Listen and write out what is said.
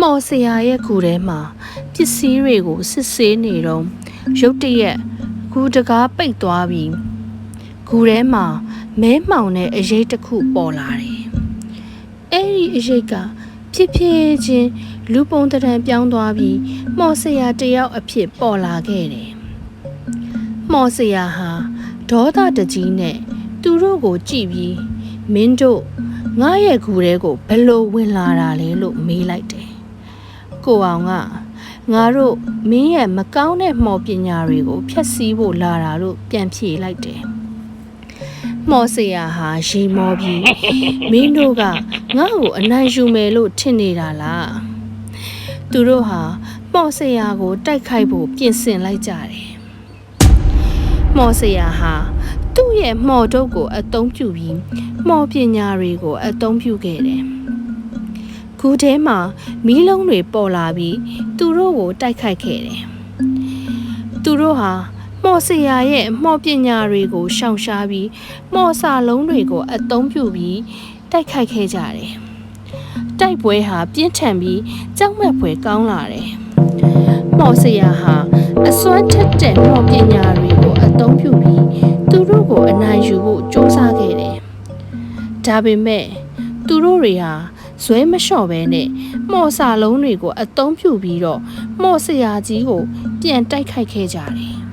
မော်ဆရာရဲ့ကူထဲမှာပစ္စည်းတွေကိုစစ်ဆေးနေတော့ရုတ်တရက်ဂူတကားပိတ်သွားပြီးဂူထဲမှာမဲမှောင်တဲ့အရေးတစ်ခုပေါ်လာတယ်။အဲ့ဒီအရေးကဖြစ်ဖြစ်ချင်းလူပုံတံပြောင်းသွားပြီးမော်ဆရာတယောက်အဖြစ်ပေါ်လာခဲ့တယ်။မော်ဆရာဟာဒေါသတကြီးနဲ့သူတို့ကိုကြည့်ပြီးမင်းတို့ငါရဲ့ဂူထဲကိုဘယ်လိုဝင်လာတာလဲလို့မေးလိုက်တယ်။ ကိုအောင်ကငါတို့မင်းရဲ့မကောင်းတဲ့မော်ပညာတွေကိုဖျက်ဆီးဖို့လာတာလို့ပြန်ဖြေလိုက်တယ်။မော်စရာဟာရေမောပြီးမင်းတို့ကငါ့ကိုအနိုင်ယူမယ်လို့ထင်နေတာလား။သူတို့ဟာမော်စရာကိုတိုက်ခိုက်ဖို့ပြင်ဆင်လိုက်ကြတယ်။မော်စရာဟာသူ့ရဲ့မော်တုတ်ကိုအသုံးပြုပြီးမော်ပညာတွေကိုအသုံးပြုခဲ့တယ်။ ခုထဲမှာမီးလုံးတွေပေါ်လာပြီးသူတို့ကိုတိုက်ခိုက်ခဲ့တယ်။သူတို့ဟာမော်စရာရဲ့မော်ပညာတွေကိုရှောင်ရှားပြီးမော်စာလုံးတွေကိုအသုံးပြုပြီးတိုက်ခိုက်ခဲ့ကြတယ်။တိုက်ပွဲဟာပြင်းထန်ပြီးကြောက်မက်ဖွယ်ကောင်းလာတယ်။မော်စရာဟာအစွမ်းထက်တဲ့မော်ပညာတွေကိုအသုံးပြုပြီးသူတို့ကိုအနိုင်ယူဖို့စ조사ခဲ့တယ်။ဒါပေမဲ့သူတို့တွေဟာ ဇွဲမလျှော့ပဲနဲ့မော်စာလုံးတွေကိုအသုံးပြုပြီးတော့မော်စရာကြီးကိုပြန်တိုက်ခိုက်ခဲ့ကြတယ်